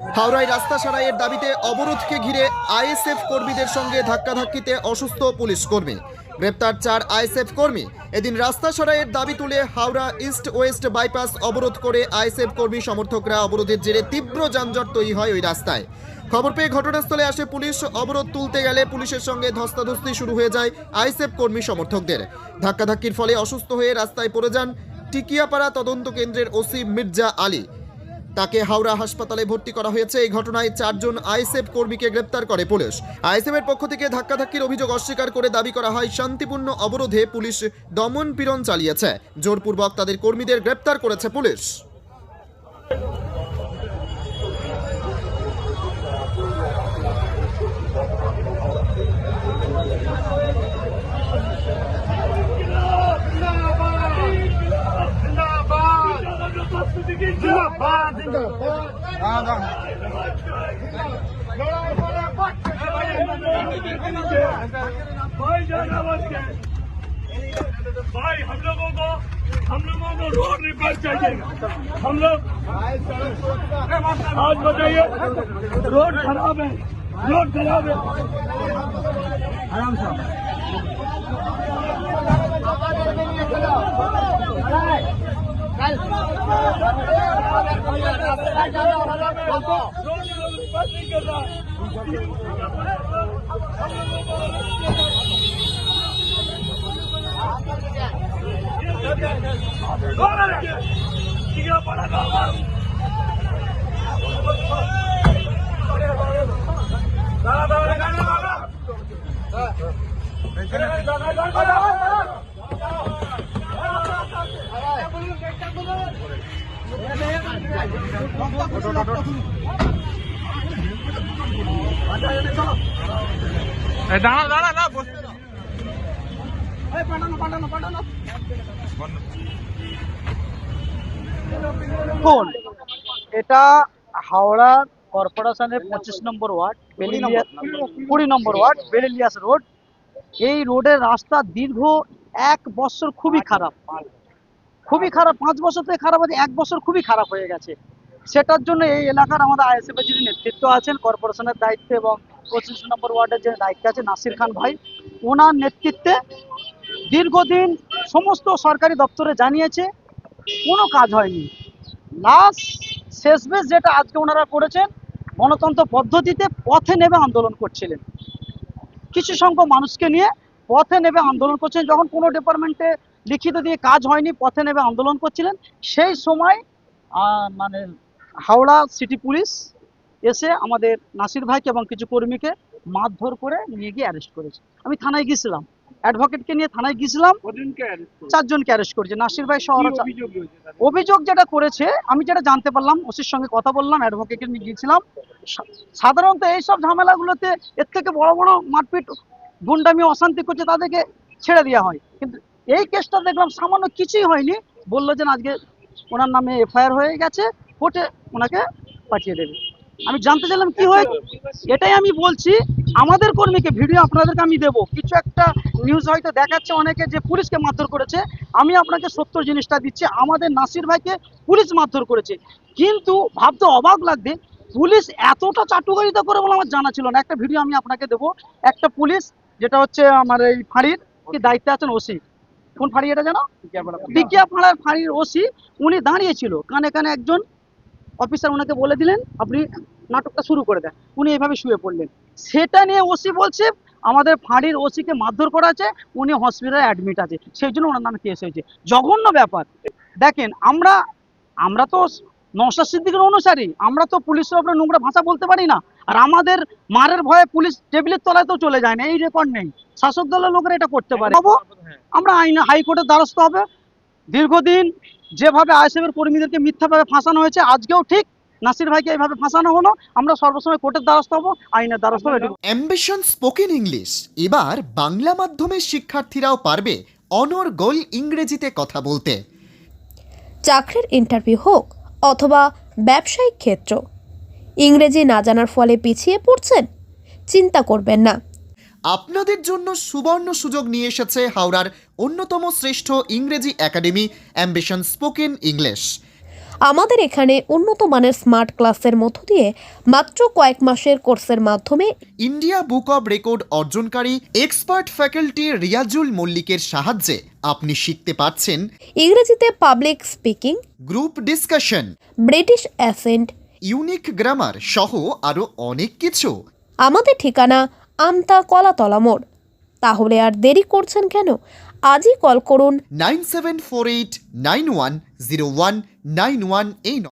হাওড়ায় রাস্তা সারাইয়ের দাবিতে অবরোধকে ঘিরে আইএসএফ কর্মীদের সঙ্গে ধাক্কাধাক্কিতে অসুস্থ পুলিশ কর্মী। গ্রেপ্তার চার আইএসএফ কর্মী। এদিন রাস্তা সারাইয়ের দাবি তুলে হাওড়া ইস্ট ওয়েস্ট বাইপাস অবরোধ করে আইএসএফ কর্মী সমর্থকরা অবরোধের জেরে তীব্র যানজট তৈরি হয় ওই রাস্তায়। খবর পেয়ে ঘটনাস্থলে আসে পুলিশ। অবরোধ তুলতে গেলে পুলিশের সঙ্গে ধস্তাধস্তি শুরু হয়ে যায় আইএসএফ কর্মী সমর্থকদের। ধাক্কাধাক্কির ফলে অসুস্থ হয়ে রাস্তায় পড়ে যান টিকিয়াপাড়া তদন্ত কেন্দ্রের ওসি মির্জা আলী। তাকে হাওড়া হাসপাতালে ভর্তি করা হয়েছে। এই ঘটনায় চারজন আইসেফ কর্মীকে গ্রেপ্তার করে পুলিশ। আইসেফের পক্ষ থেকে ধাক্কাধাক্কির অভিযোগ অস্বীকার করে দাবি করা হয়, শান্তিপূর্ণ অবরোধে পুলিশ দমন পীড়ন চালিয়েছে। জোরপূর্বক তাদের কর্মীদের গ্রেপ্তার করেছে পুলিশ। भाई भाई हम लोगों को हम लोगों को रोड रिपेयर चाहिए हम लोग आज बताइए रोड खराब है रोड खराब है आराम से रोड रिपेयर नहीं कर रहा Tiga para kawan. Dalam dalam দাঁড়া দাঁড়া না বস কোন এটা হাওড়া কর্পোরেশনের পঁচিশ নম্বর ওয়ার্ড কুড়ি নম্বর ওয়ার্ড বেলিলিয়াস রোড। এই রোডের রাস্তা দীর্ঘ এক বছর খুবই খারাপ। খুবই খারাপ পাঁচ বছর থেকে খারাপ আছে এক বছর খুবই খারাপ হয়ে গেছে। সেটার জন্য এই এলাকার আমাদের আইএসএফ এর যিনি নেতৃত্ব আছেন, কর্পোরেশনের দায়িত্বে এবং পঁচিশ নম্বর ওয়ার্ডের যে দায়িত্বে আছে নাসির খান ভাই, ওনার নেতৃত্বে দীর্ঘদিন সমস্ত সরকারি দপ্তরে জানিয়েছে, কোনো কাজ হয়নি। লাস্ট শেষমেশ যেটা আজকে ওনারা করেছেন, গণতন্ত্র পদ্ধতিতে পথে নেবে আন্দোলন করছিলেন। কিছু সংখ্যক মানুষকে নিয়ে পথে নেবে আন্দোলন করছেন যখন কোনো ডিপার্টমেন্টে লিখিত দিয়ে কাজ হয়নি, পথে নেবে আন্দোলন করছিলেন, সেই সময় মানে হাওড়া সিটি পুলিশ এসে আমাদের নাসির ভাইকে এবং কিছু কর্মীকে মারধর করে নিয়ে গিয়ে অ্যারেস্ট করেছে। আমি থানায় গিয়েছিলাম। অ্যাডভোকেটকে নিয়ে থানায় গিয়েছিলাম? চারজনকে অ্যারেস্ট করেছে। নাসির ভাই সহ? অভিযোগ যেটা করেছে আমি যেটা জানতে পারলাম ওসির সঙ্গে কথা বললাম অ্যাডভোকেটকে নিয়ে গিয়েছিলাম। সাধারণত এইসব ঝামেলাগুলোতে এর থেকে বড় বড় মারপিট গুন্ডামি অশান্তি করছে তাদেরকে ছেড়ে দেওয়া হয়। কিন্তু এই কেসটা দেখলাম সামান্য কিছুই হয়নি। বলল যে আজকে ওনার নামে এফআইআর হয়ে গেছে। কোর্টে ওনাকে পাঠিয়ে দেবে। আমি জানতে চাইলাম কি হয়? এটাই আমি বলছি আমাদের কর্মীকে ভিডিও আপনাদেরকে আমি দেবো। কিছু একটা নিউজ হয়তো দেখাচ্ছে অনেকে যে পুলিশকে মারধর করেছে। আমি আপনাকে সত্য জিনিসটা দিচ্ছি। আমাদের নাসির ভাইকে পুলিশ মারধর করেছে। কিন্তু ভাবতে অবাক লাগবে পুলিশ এতটা চাটুকারিতা করে বলে আমার জানা ছিল না। একটা ভিডিও আমি আপনাকে দেবো। একটা পুলিশ যেটা হচ্ছে আমার এই ফাঁড়ির কি দায়িত্বে আছেন ওসি? কোন ফাঁড়ি এটা জানো টিকিয়া ফাঁড়ার ফাঁড়ির ওসি উনি দাঁড়িয়েছিল। কানে কানে একজন অফিসার ওনাকে বলে দিলেন আপনি নাটকটা শুরু করে দেন। উনি এভাবে শুয়ে পড়লেন। সেটা নিয়ে ওসি বলছে আমাদের ফাঁড়ির ওসিকে মারধর করা আছে উনি হসপিটালে অ্যাডমিট আছে। সেই জন্য ওনার নামে কেস হয়েছে। জঘন্য ব্যাপার। দেখেন আমরা আমরা তো নশা সিদ্দিকের অনুসারী। আমরা তো পুলিশের ওপরে নোংরা ভাষা বলতে পারি না। আর আমাদের মারের ভয়ে পুলিশ টেবিলের তলায় তো চলে যায় না এই রেকর্ড নেই। শাসক দলের লোকেরা এটা করতে পারে। আমরা আইন হাইকোর্টের দ্বারস্থ হবে। দীর্ঘদিন যেভাবে আইএসএফের কর্মীদেরকে মিথ্যাভাবে ফাঁসানো হয়েছে আজকেও ঠিক নাসির ভাইকে এইভাবে ফাঁসানো হলো। আমরা সর্বসময় কোর্টের দ্বারস্থ হব আইনের দ্বারস্থ হব অ্যাম্বিশন স্পোকেন ইংলিশ এবার বাংলা মাধ্যমের শিক্ষার্থীরাও পারবে অনর্গল ইংরেজিতে কথা বলতে। চাকরির ইন্টারভিউ হোক অথবা ব্যবসায়িক ক্ষেত্র ইংরেজি না জানার ফলে পিছিয়ে পড়ছেন চিন্তা করবেন না। আপনাদের জন্য সুবর্ণ সুযোগ নিয়ে এসেছে হাওড়ার অন্যতম শ্রেষ্ঠ ইংরেজি একাডেমি অ্যাম্বিশন স্পোকেন ইংলিশ আমাদের এখানে উন্নত মানের স্মার্ট ক্লাসের মধ্য দিয়ে মাত্র কয়েক মাসের কোর্সের মাধ্যমে ইন্ডিয়া বুক অব রেকর্ড অর্জনকারী এক্সপার্ট ফ্যাকাল্টি রিয়াজুল মল্লিকের সাহায্যে আপনি শিখতে পারছেন ইংরেজিতে public speaking group discussion British accent unique grammar সহ আরও অনেক কিছু। আমাদের ঠিকানা আমতা কলাতলা মোড়। তাহলে আর দেরি করছেন কেন? আজই কল করুন। Nine seven four eight nine one zero one nine one এই